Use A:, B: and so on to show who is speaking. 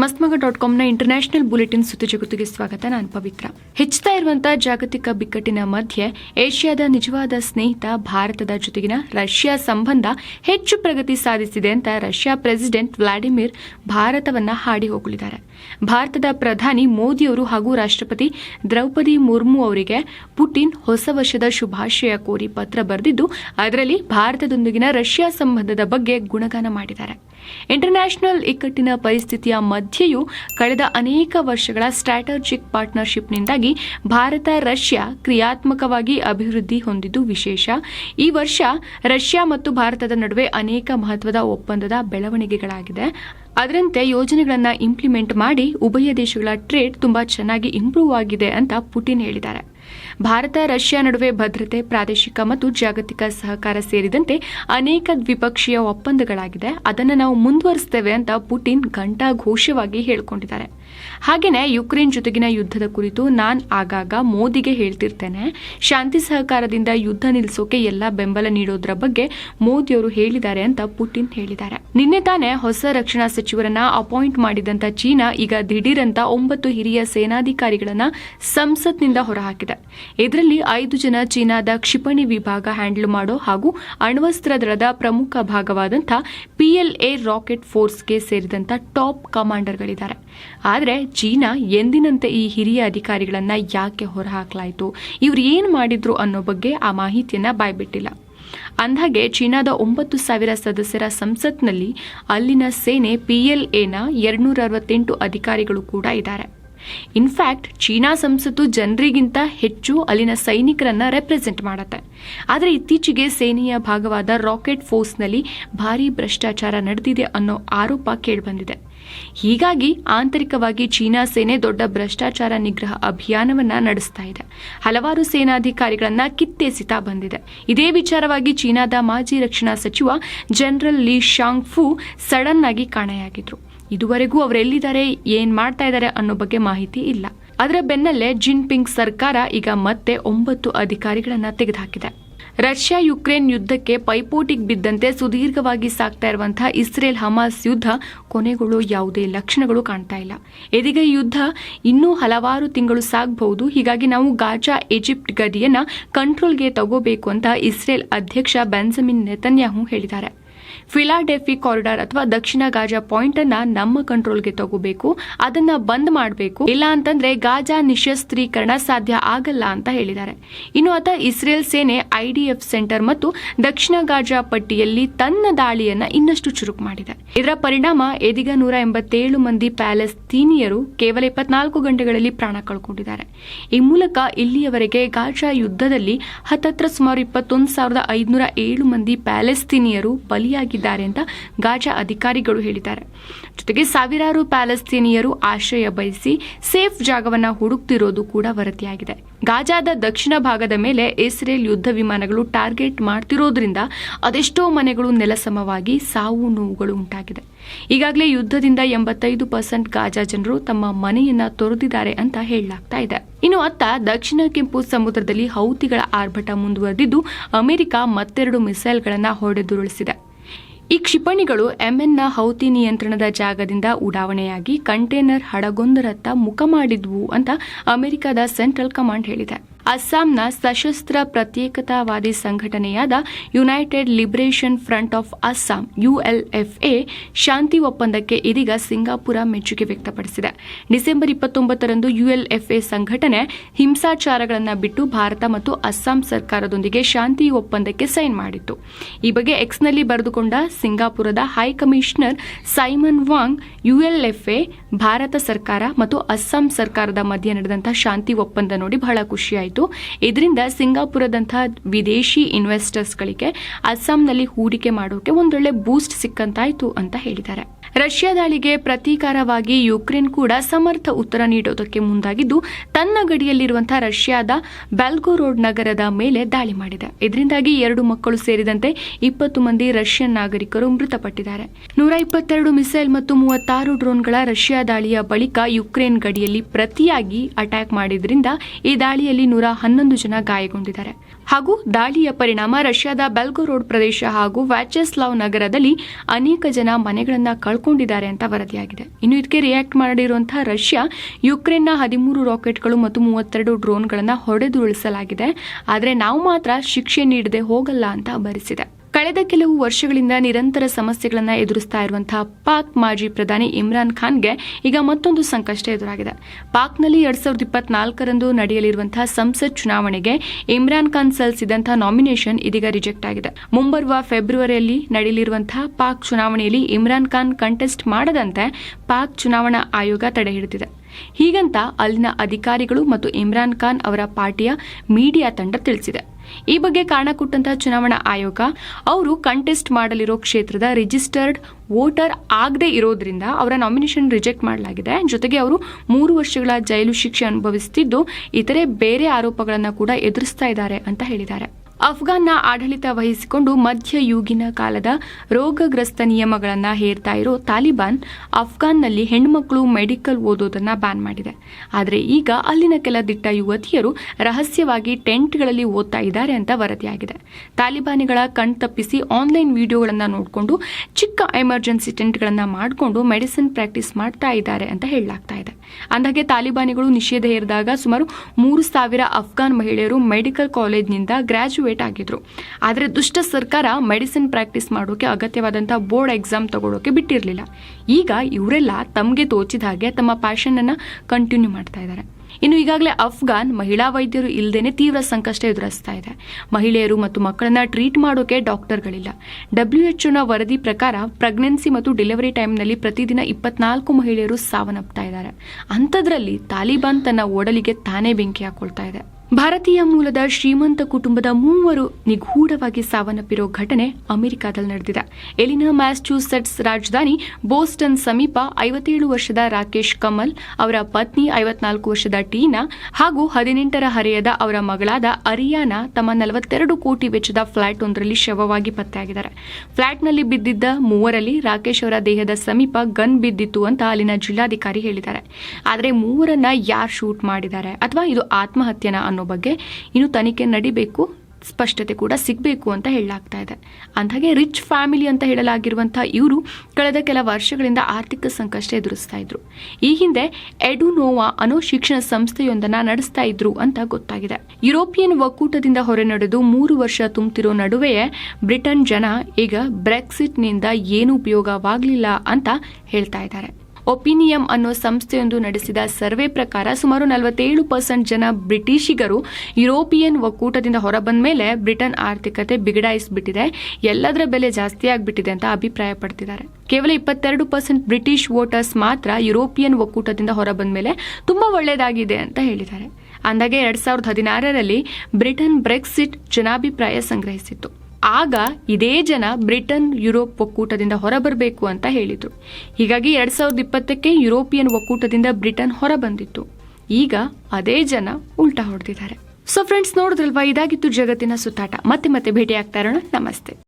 A: ಮಸ್ಮಗ dot ಕಾಮ್ನ international bulletin ಸುದ್ದಿ ಜಗತ್ತಿಗೆ ಸ್ವಾಗತ. ನಾನು ಪವಿತ್ರ. ಹೆಚ್ಚುತ್ತಾ ಇರುವಂತಹ ಜಾಗತಿಕ ಬಿಕ್ಕಟ್ಟಿನ ಮಧ್ಯೆ ಏಷ್ಯಾದ ನಿಜವಾದ ಸ್ನೇಹಿತ ಭಾರತದ ಜೊತೆಗಿನ ರಷ್ಯಾ ಸಂಬಂಧ ಹೆಚ್ಚು ಪ್ರಗತಿ ಸಾಧಿಸಿದೆ ಅಂತ ರಷ್ಯಾ ಪ್ರೆಸಿಡೆಂಟ್ ವ್ಲಾಡಿಮಿರ್ ಭಾರತವನ್ನ ಹಾಡಿ ಹೋಗಲಿದ್ದಾರೆ ಭಾರತದ ಪ್ರಧಾನಿ ಮೋದಿಯವರು ಹಾಗೂ ರಾಷ್ಟ್ರಪತಿ ದ್ರೌಪದಿ ಮುರ್ಮು ಅವರಿಗೆ ಪುಟಿನ್ ಹೊಸ ವರ್ಷದ ಶುಭಾಶಯ ಕೋರಿ ಪತ್ರ ಬರೆದಿದ್ದು, ಅದರಲ್ಲಿ ಭಾರತದೊಂದಿಗಿನ ರಷ್ಯಾ ಸಂಬಂಧದ ಬಗ್ಗೆ ಗುಣಗಾನ ಮಾಡಿದ್ದಾರೆ. ಇಂಟರ್ನ್ಯಾಷನಲ್ ಇಕ್ಕಟ್ಟಿನ ಪರಿಸ್ಥಿತಿಯ ಮಧ್ಯೆಯೂ ಕಳೆದ ಅನೇಕ ವರ್ಷಗಳ ಸ್ಟ್ರಾಟಜಿಕ್ ಪಾರ್ಟ್ನರ್ಶಿಪ್ನಿಂದಾಗಿ ಭಾರತ, ರಷ್ಯಾ ಕ್ರಿಯಾತ್ಮಕವಾಗಿ ಅಭಿವೃದ್ಧಿ ಹೊಂದಿದ್ದು ವಿಶೇಷ. ಈ ವರ್ಷ ರಷ್ಯಾ ಮತ್ತು ಭಾರತದ ನಡುವೆ ಅನೇಕ ಮಹತ್ವದ ಒಪ್ಪಂದದ ಬೆಳವಣಿಗೆಗಳಾಗಿದೆ ಅದರಂತೆ ಯೋಜನೆಗಳನ್ನು ಇಂಪ್ಲಿಮೆಂಟ್ ಮಾಡಿ ಉಭಯ ದೇಶಗಳ ಟ್ರೇಡ್ ತುಂಬಾ ಚೆನ್ನಾಗಿ ಇಂಪ್ರೂವ್ ಆಗಿದೆ ಅಂತ ಪುಟಿನ್ ಹೇಳಿದ್ದಾರೆ. ಭಾರತ, ರಷ್ಯಾ ನಡುವೆ ಭದ್ರತೆ, ಪ್ರಾದೇಶಿಕ ಮತ್ತು ಜಾಗತಿಕ ಸಹಕಾರ ಸೇರಿದಂತೆ ಅನೇಕ ದ್ವಿಪಕ್ಷೀಯ ಒಪ್ಪಂದಗಳಾಗಿದೆ ಅದನ್ನು ನಾವು ಮುಂದುವರಿಸ್ತೇವೆ ಅಂತ ಪುಟಿನ್ ಘಂಟಾಘೋಷವಾಗಿ ಹೇಳಿಕೊಂಡಿದ್ದಾರೆ. ಹಾಗೆಯೇ ಯುಕ್ರೇನ್ ಜೊತೆಗಿನ ಯುದ್ಧದ ಕುರಿತು ನಾನ್ ಆಗಾಗ ಮೋದಿಗೆ ಹೇಳ್ತಿರ್ತೇನೆ. ಶಾಂತಿ ಸಹಕಾರದಿಂದ ಯುದ್ಧ ನಿಲ್ಲಿಸೋಕೆ ಎಲ್ಲ ಬೆಂಬಲ ನೀಡೋದ್ರ ಬಗ್ಗೆ ಮೋದಿಯವರು ಹೇಳಿದ್ದಾರೆ ಅಂತ ಪುಟಿನ್ ಹೇಳಿದ್ದಾರೆ. ನಿನ್ನೆ ತಾನೇ ಹೊಸ ರಕ್ಷಣಾ ಸಚಿವರನ್ನ ಅಪಾಯಿಂಟ್ ಮಾಡಿದಂತ ಚೀನಾ ಈಗ ದಿಢೀರಂತ ಒಂಬತ್ತು ಹಿರಿಯ ಸೇನಾಧಿಕಾರಿಗಳನ್ನ ಸಂಸತ್ನಿಂದ ಹೊರಹಾಕಿದೆ. ಇದರಲ್ಲಿ ಐದು ಜನ ಚೀನಾದ ಕ್ಷಿಪಣಿ ವಿಭಾಗ ಹ್ಯಾಂಡಲ್ ಮಾಡೋ ಹಾಗೂ ಅಣ್ವಸ್ತ್ರ ದಳದ ಪ್ರಮುಖ ಭಾಗವಾದಂಥ ಪಿಎಲ್ಎ ರಾಕೆಟ್ ಫೋರ್ಸ್ಗೆ ಸೇರಿದಂತ ಟಾಪ್ ಕಮಾಂಡರ್ಗಳಿದ್ದಾರೆ. ಆದರೆ ಚೀನಾ ಎಂದಿನಂತೆ ಈ ಹಿರಿಯ ಅಧಿಕಾರಿಗಳನ್ನ ಯಾಕೆ ಹೊರಹಾಕಲಾಯಿತು? ಇವ್ರು ಏನು ಮಾಡಿದ್ರು ಅನ್ನೋ ಬಗ್ಗೆ ಆ ಮಾಹಿತಿಯನ್ನ ಬಾಯ್ಬಿಟ್ಟಿಲ್ಲ. ಅಂದಾಗೆ ಚೀನಾದ ಒಂಬತ್ತು ಸಾವಿರ ಸದಸ್ಯರ ಸಂಸತ್ನಲ್ಲಿ ಅಲ್ಲಿನ ಸೇನೆ ಪಿಎಲ್ಎನ ಎರಡ್ನೂರ ಅರವತ್ತೆಂಟು ಅಧಿಕಾರಿಗಳು ಕೂಡ ಇದ್ದಾರೆ. ಇನ್ಫ್ಯಾಕ್ಟ್ ಚೀನಾ ಸಂಸತ್ತು ಜನರಿಗಿಂತ ಹೆಚ್ಚು ಅಲ್ಲಿನ ಸೈನಿಕರನ್ನ ರೆಪ್ರೆಸೆಂಟ್ ಮಾಡುತ್ತೆ. ಆದರೆ ಇತ್ತೀಚೆಗೆ ಸೇನೆಯ ಭಾಗವಾದ ರಾಕೆಟ್ ಫೋರ್ಸ್ನಲ್ಲಿ ಭಾರೀ ಭ್ರಷ್ಟಾಚಾರ ನಡೆದಿದೆ ಅನ್ನೋ ಆರೋಪ ಕೇಳಿಬಂದಿದೆ. ಹೀಗಾಗಿ ಆಂತರಿಕವಾಗಿ ಚೀನಾ ಸೇನೆ ದೊಡ್ಡ ಭ್ರಷ್ಟಾಚಾರ ನಿಗ್ರಹ ಅಭಿಯಾನವನ್ನ ನಡೆಸ್ತಾ ಇದೆ. ಹಲವಾರು ಸೇನಾಧಿಕಾರಿಗಳನ್ನ ಕಿತ್ತೆಸಿತಾ ಬಂದಿದೆ. ಇದೇ ವಿಚಾರವಾಗಿ ಚೀನಾದ ಮಾಜಿ ರಕ್ಷಣಾ ಸಚಿವ ಜನರಲ್ ಲಿ ಶಾಂಗ್ ಫು ಸಡನ್ ಆಗಿ ಕಾಣೆಯಾಗಿದ್ರು. ಇದುವರೆಗೂ ಅವರೆಲ್ಲಿದ್ದಾರೆ ಏನ್ ಮಾಡ್ತಾ ಇದ್ದಾರೆ ಅನ್ನೋ ಬಗ್ಗೆ ಮಾಹಿತಿ ಇಲ್ಲ. ಅದರ ಬೆನ್ನಲ್ಲೇ ಜಿನ್ಪಿಂಗ್ ಸರ್ಕಾರ ಈಗ ಮತ್ತೆ ಒಂಬತ್ತು ಅಧಿಕಾರಿಗಳನ್ನ ತೆಗೆದುಹಾಕಿದೆ. ರಷ್ಯಾ ಯುಕ್ರೇನ್ ಯುದ್ಧಕ್ಕೆ ಪೈಪೋಟಿಗೆ ಬಿದ್ದಂತೆ ಸುದೀರ್ಘವಾಗಿ ಸಾಗ್ತಾ ಇರುವಂತಹ ಇಸ್ರೇಲ್ ಹಮಾಸ್ ಯುದ್ಧ ಕೊನೆಗೊಳ್ಳುವ ಯಾವುದೇ ಲಕ್ಷಣಗಳು ಕಾಣ್ತಾ ಇಲ್ಲ. ಇದೀಗ ಯುದ್ಧ ಇನ್ನೂ ಹಲವಾರು ತಿಂಗಳು ಸಾಗಬಹುದು. ಹೀಗಾಗಿ ನಾವು ಗಾಜಾ ಈಜಿಪ್ಟ್ ಗಡಿಯನ್ನ ಕಂಟ್ರೋಲ್ಗೆ ತಗೋಬೇಕು ಅಂತ ಇಸ್ರೇಲ್ ಅಧ್ಯಕ್ಷ ಬೆನ್ಸಮಿನ್ ನೆತನ್ಯಾಹು ಹೇಳಿದ್ದಾರೆ. ಫಿಲಾಡೆಫಿ ಕಾರಿಡಾರ್ ಅಥವಾ ದಕ್ಷಿಣ ಗಾಜಾ ಪಾಯಿಂಟ್ ಅನ್ನ ನಮ್ಮ ಕಂಟ್ರೋಲ್ಗೆ ತಗೋಬೇಕು. ಅದನ್ನ ಬಂದ್ ಮಾಡಬೇಕು. ಇಲ್ಲ ಅಂತಂದ್ರೆ ಗಾಜಾ ನಿಶಸ್ತ್ರೀಕರಣ ಸಾಧ್ಯ ಆಗಲ್ಲ ಅಂತ ಹೇಳಿದ್ದಾರೆ. ಇನ್ನು ಆತ ಇಸ್ರೇಲ್ ಸೇನೆ ಐಡಿಎಫ್ ಸೆಂಟರ್ ಮತ್ತು ದಕ್ಷಿಣ ಗಾಜಾ ಪಟ್ಟಿಯಲ್ಲಿ ತನ್ನ ದಾಳಿಯನ್ನ ಇನ್ನಷ್ಟು ಚುರುಕು ಮಾಡಿದೆ. ಇದರ ಪರಿಣಾಮ ಎದಿಗ ನೂರ ಎಂಬತ್ತೇಳು ಮಂದಿ ಪ್ಯಾಲೆಸ್ತೀನಿಯರು ಕೇವಲ ಇಪ್ಪತ್ನಾಲ್ಕು ಗಂಟೆಗಳಲ್ಲಿ ಪ್ರಾಣ ಕಳ್ಕೊಂಡಿದ್ದಾರೆ. ಈ ಮೂಲಕ ಇಲ್ಲಿಯವರೆಗೆ ಗಾಜಾ ಯುದ್ಧದಲ್ಲಿ ಹತ್ತತ್ರ ಸುಮಾರು ಇಪ್ಪತ್ತೊಂದು ಸಾವಿರದ ಐದುನೂರ ಏಳು ಮಂದಿ ಪ್ಯಾಲೆಸ್ತೀನಿಯರು ಬಲಿಯಾಗಿದ್ದಾರೆ ಅಂತ ಗಾಜಾ ಅಧಿಕಾರಿಗಳು ಹೇಳಿದ್ದಾರೆ. ಜೊತೆಗೆ ಸಾವಿರಾರು ಪ್ಯಾಲೆಸ್ತೀನಿಯರು ಆಶ್ರಯ ಬಯಸಿ ಸೇಫ್ ಜಾಗವನ್ನ ಹುಡುಕ್ತಿರೋದು ಕೂಡ ವರದಿಯಾಗಿದೆ. ಗಾಜಾದ ದಕ್ಷಿಣ ಭಾಗದ ಮೇಲೆ ಇಸ್ರೇಲ್ ಯುದ್ಧ ವಿಮಾನಗಳು ಟಾರ್ಗೆಟ್ ಮಾಡ್ತಿರೋದ್ರಿಂದ ಅದೆಷ್ಟೋ ಮನೆಗಳು ನೆಲಸಮವಾಗಿ ಸಾವು ನೋವುಗಳು ಉಂಟಾಗಿದೆ. ಈಗಾಗಲೇ ಯುದ್ಧದಿಂದ ಎಂಬತ್ತೈದು ಪರ್ಸೆಂಟ್ ಗಾಜಾ ಜನರು ತಮ್ಮ ಮನೆಯನ್ನ ತೊರೆದಿದ್ದಾರೆ ಅಂತ ಹೇಳಲಾಗ್ತಾ ಇದೆ. ಇನ್ನು ಅತ್ತ ದಕ್ಷಿಣ ಕೆಂಪು ಸಮುದ್ರದಲ್ಲಿ ಹೌತಿಗಳ ಆರ್ಭಟ ಮುಂದುವರೆದಿದ್ದು ಅಮೆರಿಕ ಮತ್ತೆರಡು ಮಿಸೈಲ್ಗಳನ್ನ ಹೊಡೆದುರುಳಿಸಿದೆ. ಈ ಕ್ಷಿಪಣಿಗಳು ಎಂಎನ್ನ ಹೌತಿ ನಿಯಂತ್ರಣದ ಜಾಗದಿಂದ ಉಡಾವಣೆಯಾಗಿ ಕಂಟೇನರ್ ಹಡಗೊಂದರತ್ತ ಮುಖ ಮಾಡಿದ್ವು ಅಂತ ಅಮೆರಿಕದ ಸೆಂಟ್ರಲ್ ಕಮಾಂಡ್ ಹೇಳಿದೆ. ಅಸ್ಸಾಂನ ಸಶಸ್ತ್ರ ಪ್ರತ್ಯೇಕತಾವಾದಿ ಸಂಘಟನೆಯಾದ United Liberation Front of Assam, ULFA, ಶಾಂತಿ ಒಪ್ಪಂದಕ್ಕೆ ಇದೀಗ ಸಿಂಗಾಪುರ ಮೆಚ್ಚುಗೆ ವ್ಯಕ್ತಪಡಿಸಿದೆ. ಡಿಸೆಂಬರ್ ಇಪ್ಪತ್ತೊಂಬತ್ತರಂದು ಯುಎಲ್ಎಫ್ಎ ಸಂಘಟನೆ ಹಿಂಸಾಚಾರಗಳನ್ನು ಬಿಟ್ಟು ಭಾರತ ಮತ್ತು ಅಸ್ಸಾಂ ಸರ್ಕಾರದೊಂದಿಗೆ ಶಾಂತಿ ಒಪ್ಪಂದಕ್ಕೆ ಸೈನ್ ಮಾಡಿತ್ತು. ಈ ಬಗ್ಗೆ ಎಕ್ಸ್ನಲ್ಲಿ ಬರೆದುಕೊಂಡ ಸಿಂಗಾಪುರದ high commissioner Simon Wong, ULFA, Bharat ಸರ್ಕಾರ ಮತ್ತು ಅಸ್ಸಾಂ ಸರ್ಕಾರದ ಮಧ್ಯೆ ನಡೆದಂತಹ ಶಾಂತಿ ಒಪ್ಪಂದ ನೋಡಿ ಬಹಳ ಖುಷಿಯಾಯಿತು. ಇದರಿಂದ ಸಿಂಗಾಪುರದಂತಹ ವಿದೇಶಿ ಇನ್ವೆಸ್ಟರ್ಸ್ಗಳಿಗೆ ಅಸ್ಸಾಂನಲ್ಲಿ ಹೂಡಿಕೆ ಮಾಡೋಕೆ ಒಂದೊಳ್ಳೆ ಬೂಸ್ಟ್ ಸಿಕ್ಕಂತಾಯಿತು ಅಂತ ಹೇಳಿದ್ದಾರೆ. ರಷ್ಯಾ ದಾಳಿಗೆ ಪ್ರತೀಕಾರವಾಗಿ ಯುಕ್ರೇನ್ ಕೂಡ ಸಮರ್ಥ ಉತ್ತರ ನೀಡೋದಕ್ಕೆ ಮುಂದಾಗಿದ್ದು, ತನ್ನ ಗಡಿಯಲ್ಲಿರುವಂತಹ ರಷ್ಯಾದ ಬೆಲ್ಗೋರೋಡ್ ನಗರದ ಮೇಲೆ ದಾಳಿ ಮಾಡಿದೆ. ಇದರಿಂದಾಗಿ ಎರಡು ಮಕ್ಕಳು ಸೇರಿದಂತೆ ಇಪ್ಪತ್ತು ಮಂದಿ ರಷ್ಯನ್ ನಾಗರಿಕರು ಮೃತಪಟ್ಟಿದ್ದಾರೆ. ನೂರ ಇಪ್ಪತ್ತೆರಡು ಮಿಸೈಲ್ ಮತ್ತು ಮೂವತ್ತಾರು ಡ್ರೋನ್ಗಳ ರಷ್ಯಾ ದಾಳಿಯ ಬಳಿಕ ಯುಕ್ರೇನ್ ಗಡಿಯಲ್ಲಿ ಪ್ರತಿಯಾಗಿ ಅಟ್ಯಾಕ್ ಮಾಡಿದ್ರಿಂದ ಈ ದಾಳಿಯಲ್ಲಿ ನೂರ ಹನ್ನೊಂದು ಜನ ಗಾಯಗೊಂಡಿದ್ದಾರೆ. ಹಾಗೂ ದಾಳಿಯ ಪರಿಣಾಮ ರಷ್ಯಾದ ಬೆಲ್ಗೋರೋಡ್ ಪ್ರದೇಶ ಹಾಗೂ ವ್ಯಾಚೆಸ್ಲಾವ್ ನಗರದಲ್ಲಿ ಅನೇಕ ಜನ ಮನೆಗಳನ್ನ ಕಳ್ಕೊಂಡು ಪಡ್ಕೊಂಡಿದ್ದಾರೆ ಅಂತ ವರದಿಯಾಗಿದೆ. ಇನ್ನು ಇದಕ್ಕೆ ರಿಯಾಕ್ಟ್ ಮಾಡಿರುವಂತಹ ರಷ್ಯಾ, ಯುಕ್ರೇನ್ನ ಹದಿಮೂರು ರಾಕೆಟ್ಗಳು ಮತ್ತು ಮೂವತ್ತೆರಡು ಡ್ರೋನ್ಗಳನ್ನು ಹೊಡೆದುರುಳಿಸಲಾಗಿದೆ. ಆದರೆ ನಾವು ಮಾತ್ರ ಶಿಕ್ಷೆ ನೀಡದೆ ಹೋಗಲ್ಲ ಅಂತ ಭರಿಸಿದೆ ಕಳೆದ ಕೆಲವು ವರ್ಷಗಳಿಂದ ನಿರಂತರ ಸಮಸ್ಯೆಗಳನ್ನು ಎದುರಿಸ್ತಾ ಇರುವಂತಹ ಪಾಕ್ ಮಾಜಿ ಪ್ರಧಾನಿ ಇಮ್ರಾನ್ ಖಾನ್ಗೆ ಈಗ ಮತ್ತೊಂದು ಸಂಕಷ್ಟ ಎದುರಾಗಿದೆ. ಪಾಕ್ನಲ್ಲಿ ಎರಡ್ ಸಾವಿರದ ಇಪ್ಪತ್ನಾಲ್ಕರಂದು ನಡೆಯಲಿರುವಂತಹ ಸಂಸತ್ ಚುನಾವಣೆಗೆ ಇಮ್ರಾನ್ ಖಾನ್ ಸಲ್ಲಿಸಿದಂತಹ ನಾಮಿನೇಷನ್ ಇದೀಗ ರಿಜೆಕ್ಟ್ ಆಗಿದೆ. ಮುಂಬರುವ ಫೆಬ್ರವರಿಯಲ್ಲಿ ನಡೆಯಲಿರುವಂತಹ ಪಾಕ್ ಚುನಾವಣೆಯಲ್ಲಿ ಇಮ್ರಾನ್ ಖಾನ್ ಕಂಟೆಸ್ಟ್ ಮಾಡದಂತೆ ಪಾಕ್ ಚುನಾವಣಾ ಆಯೋಗ ತಡೆ ಹಿಡಿದಿದೆ. ಹೀಗಂತ ಅಲ್ಲಿನ ಅಧಿಕಾರಿಗಳು ಮತ್ತು ಇಮ್ರಾನ್ ಖಾನ್ ಅವರ ಪಾರ್ಟಿಯ ಮೀಡಿಯಾ ತಂಡ ತಿಳಿಸಿದೆ. ಈ ಬಗ್ಗೆ ಕಾರಣ ಕೊಟ್ಟಂತಹ ಚುನಾವಣಾ ಆಯೋಗ, ಅವರು ಕಂಟೆಸ್ಟ್ ಮಾಡಲಿರೋ ಕ್ಷೇತ್ರದ ರಿಜಿಸ್ಟರ್ಡ್ ವೋಟರ್ ಆಗದೆ ಇರೋದ್ರಿಂದ ಅವರ ನಾಮಿನೇಷನ್ ರಿಜೆಕ್ಟ್ ಮಾಡಲಾಗಿದೆ. ಜೊತೆಗೆ ಅವರು ಮೂರು ವರ್ಷಗಳ ಜೈಲು ಶಿಕ್ಷೆ ಅನುಭವಿಸುತ್ತಿದ್ದು ಇತರೆ ಬೇರೆ ಆರೋಪಗಳನ್ನು ಕೂಡ ಎದುರಿಸ್ತಾ ಇದ್ದಾರೆ ಅಂತ ಹೇಳಿದ್ದಾರೆ. ಅಫ್ಘಾನ್ನ ಆಡಳಿತ ವಹಿಸಿಕೊಂಡು ಮಧ್ಯಯುಗಿನ ಕಾಲದ ರೋಗಗ್ರಸ್ತ ನಿಯಮಗಳನ್ನು ಹೇರ್ತಾ ಇರೋ ತಾಲಿಬಾನ್ ಅಫ್ಘಾನ್ನಲ್ಲಿ ಹೆಣ್ಮಕ್ಳು ಮೆಡಿಕಲ್ ಓದೋದನ್ನು ಬ್ಯಾನ್ ಮಾಡಿದೆ. ಆದರೆ ಈಗ ಅಲ್ಲಿನ ಕೆಲ ದಿಟ್ಟ ಯುವತಿಯರು ರಹಸ್ಯವಾಗಿ ಟೆಂಟ್ಗಳಲ್ಲಿ ಓದ್ತಾ ಇದ್ದಾರೆ ಅಂತ ವರದಿಯಾಗಿದೆ. ತಾಲಿಬಾನಿಗಳ ಕಣ್ತಪ್ಪಿಸಿ ಆನ್ಲೈನ್ ವಿಡಿಯೋಗಳನ್ನು ನೋಡಿಕೊಂಡು ಚಿಕ್ಕ ಎಮರ್ಜೆನ್ಸಿ ಟೆಂಟ್ಗಳನ್ನು ಮಾಡಿಕೊಂಡು ಮೆಡಿಸಿನ್ ಪ್ರಾಕ್ಟೀಸ್ ಮಾಡ್ತಾ ಇದ್ದಾರೆ ಅಂತ ಹೇಳಲಾಗ್ತಾ ಇದೆ. ಅಂದಾಗೆ ತಾಲಿಬಾನಿಗಳು ನಿಷೇಧ ಹೇರಿದಾಗ ಸುಮಾರು ಮೂರು ಸಾವಿರ ಅಫ್ಘಾನ್ ಮಹಿಳೆಯರು ಮೆಡಿಕಲ್ ಕಾಲೇಜ್ನಿಂದ ಗ್ರಾಜ್ಯುಯೇಟ್ ಆಗಿದ್ರು. ಆದರೆ ದುಷ್ಟ ಸರ್ಕಾರ ಮೆಡಿಸಿನ್ ಪ್ರಾಕ್ಟೀಸ್ ಮಾಡೋಕೆ ಅಗತ್ಯವಾದಂಥ ಬೋರ್ಡ್ ಎಕ್ಸಾಮ್ ತಗೊಳ್ಳೋಕೆ ಬಿಟ್ಟಿರಲಿಲ್ಲ. ಈಗ ಇವರೆಲ್ಲ ತಮಗೆ ತೋಚಿದ ಹಾಗೆ ತಮ್ಮ ಪ್ಯಾಷನ್ ಅನ್ನ ಕಂಟಿನ್ಯೂ ಮಾಡ್ತಾ ಇದ್ದಾರೆ. ಇನ್ನು ಈಗಾಗಲೇ ಅಫ್ಘಾನ್ ಮಹಿಳಾ ವೈದ್ಯರು ಇಲ್ಲದೇನೆ ತೀವ್ರ ಸಂಕಷ್ಟ ಎದುರಿಸ್ತಾ ಇದೆ. ಮಹಿಳೆಯರು ಮತ್ತು ಮಕ್ಕಳನ್ನ ಟ್ರೀಟ್ ಮಾಡೋಕೆ ಡಾಕ್ಟರ್ಗಳಿಲ್ಲ. ಡಬ್ಲ್ಯೂಎಚ್ಒನ ವರದಿ ಪ್ರಕಾರ ಪ್ರೆಗ್ನೆನ್ಸಿ ಮತ್ತು ಡೆಲಿವರಿ ಟೈಮ್ನಲ್ಲಿ ಪ್ರತಿದಿನ ಇಪ್ಪತ್ನಾಲ್ಕು ಮಹಿಳೆಯರು ಸಾವನ್ನಪ್ತಾ ಇದ್ದಾರೆ. ಅಂಥದ್ರಲ್ಲಿ ತಾಲಿಬಾನ್ ತನ್ನ ಓಡಲಿಗೆ ತಾನೇ ಬೆಂಕಿ ಹಾಕೊಳ್ತಾ ಇದೆ. ಭಾರತೀಯ ಮೂಲದ ಶ್ರೀಮಂತ ಕುಟುಂಬದ ಮೂವರು ನಿಗೂಢವಾಗಿ ಸಾವನ್ನಪ್ಪಿರೋ ಘಟನೆ ಅಮೆರಿಕಾದಲ್ಲಿ ನಡೆದಿದೆ. ಎಲಿನ ಮ್ಯಾಸ್ಚ್ಯೂಸೆಟ್ಸ್ ರಾಜಧಾನಿ ಬೋಸ್ಟನ್ ಸಮೀಪ ಐವತ್ತೇಳು ವರ್ಷದ ರಾಕೇಶ್ ಕಮಲ್, ಅವರ ಪತ್ನಿ ಐವತ್ನಾಲ್ಕು ವರ್ಷದ ಟೀನಾ ಹಾಗೂ ಹದಿನೆಂಟರ ಹರೆಯದ ಅವರ ಮಗಳಾದ ಅರಿಯಾನಾ ತಮ್ಮ ನಲವತ್ತೆರಡು ಕೋಟಿ ವೆಚ್ಚದ ಫ್ಲಾಟ್ ಒಂದರಲ್ಲಿ ಶವವಾಗಿ ಪತ್ತೆಯಾಗಿದ್ದಾರೆ. ಫ್ಲಾಟ್ನಲ್ಲಿ ಬಿದ್ದಿದ್ದ ಮೂವರಲ್ಲಿ ರಾಕೇಶ್ ಅವರ ದೇಹದ ಸಮೀಪ ಗನ್ ಬಿದ್ದಿತ್ತು ಅಂತ ಅಲ್ಲಿನ ಜಿಲ್ಲಾಧಿಕಾರಿ ಹೇಳಿದ್ದಾರೆ. ಆದರೆ ಮೂವರನ್ನ ಯಾರು ಶೂಟ್ ಮಾಡಿದ್ದಾರೆ? ಅಥವಾ ಇದು ಆತ್ಮಹತ್ಯೆನ ಅನ್ನೋ ಬಗ್ಗೆ ಇನ್ನು ತನಿಖೆ ನಡಿಬೇಕು, ಸ್ಪಷ್ಟತೆ ಕೂಡ ಸಿಗಬೇಕು ಅಂತ ಹೇಳಲಾಗ್ತಾ ಇದೆ. ಅಂದಾಗೆ ರಿಚ್ ಫ್ಯಾಮಿಲಿ ಅಂತ ಹೇಳಲಾಗಿರುವಂತಹ ಇವರು ಕಳೆದ ಕೆಲ ವರ್ಷಗಳಿಂದ ಆರ್ಥಿಕ ಸಂಕಷ್ಟ ಎದುರಿಸ್ತಾ ಇದ್ರು. ಈ ಹಿಂದೆ ಎಡುನೋವಾ ಅನ್ನೋ ಶಿಕ್ಷಣ ಸಂಸ್ಥೆಯೊಂದನ್ನ ನಡೆಸ್ತಾ ಇದ್ರು ಅಂತ ಗೊತ್ತಾಗಿದೆ. ಯುರೋಪಿಯನ್ ಒಕ್ಕೂಟದಿಂದ ಹೊರ ನಡೆದು ಮೂರು ವರ್ಷ ತುಂಬುತ್ತಿರೋ ನಡುವೆಯೇ ಬ್ರಿಟನ್ ಜನ ಈಗ ಬ್ರೆಕ್ಸಿಟ್ನಿಂದ ಏನು ಉಪಯೋಗವಾಗಲಿಲ್ಲ ಅಂತ ಹೇಳ್ತಾ ಇದ್ದಾರೆ. ಒಪಿನಿಯಂ ಅನ್ನೋ ಸಂಸ್ಥೆಯೊಂದು ನಡೆಸಿದ ಸರ್ವೆ ಪ್ರಕಾರ ಸುಮಾರು ನಲವತ್ತೇಳು ಪರ್ಸೆಂಟ್ ಜನ ಬ್ರಿಟಿಷಿಗರು ಯುರೋಪಿಯನ್ ಒಕ್ಕೂಟದಿಂದ ಹೊರಬಂದ ಮೇಲೆ ಬ್ರಿಟನ್ ಆರ್ಥಿಕತೆ ಬಿಗಡಾಯಿಸಿಬಿಟ್ಟಿದೆ. ಎಲ್ಲದರ ಬೆಲೆ ಜಾಸ್ತಿ ಆಗಿಬಿಟ್ಟಿದೆ ಅಂತ ಅಭಿಪ್ರಾಯ ಪಡ್ತಿದ್ದಾರೆ. ಕೇವಲ ಇಪ್ಪತ್ತೆರಡು ಪರ್ಸೆಂಟ್ ಬ್ರಿಟಿಷ್ ವೋಟರ್ಸ್ ಮಾತ್ರ ಯುರೋಪಿಯನ್ ಒಕ್ಕೂಟದಿಂದ ಹೊರಬಂದ ಮೇಲೆ ತುಂಬಾ ಒಳ್ಳೆಯದಾಗಿದೆ ಅಂತ ಹೇಳಿದ್ದಾರೆ. ಅಂದಾಗೆ ಎರಡ್ ಸಾವಿರದ ಹದಿನಾರರಲ್ಲಿ ಬ್ರಿಟನ್ ಬ್ರೆಕ್ಸಿಟ್ ಜನಾಭಿಪ್ರಾಯ ಸಂಗ್ರಹಿಸಿತ್ತು. ಆಗ ಇದೇ ಜನ ಬ್ರಿಟನ್, ಯುರೋಪ್ ಒಕ್ಕೂಟದಿಂದ ಹೊರಬರಬೇಕು ಅಂತ ಹೇಳಿದರು. ಹೀಗಾಗಿ ಎರಡು ಸಾವಿರದ ಇಪ್ಪತ್ತಕ್ಕೆ ಯುರೋಪಿಯನ್ ಒಕ್ಕೂಟದಿಂದ ಬ್ರಿಟನ್ ಹೊರಬಂದಿತ್ತು. ಈಗ ಅದೇ ಜನ ಉಲ್ಟಾ ಹೊಡೆದಿದ್ದಾರೆ. ಸೊ ಫ್ರೆಂಡ್ಸ್ ನೋಡಿದ್ರಲ್ವಾ? ಇದಾಗಿತ್ತು ಜಗತ್ತಿನ ಸುತ್ತಾಟ. ಮತ್ತೆ ಮತ್ತೆ ಭೇಟಿಯಾಗ್ತಾ ಇರೋಣ. ನಮಸ್ತೆ.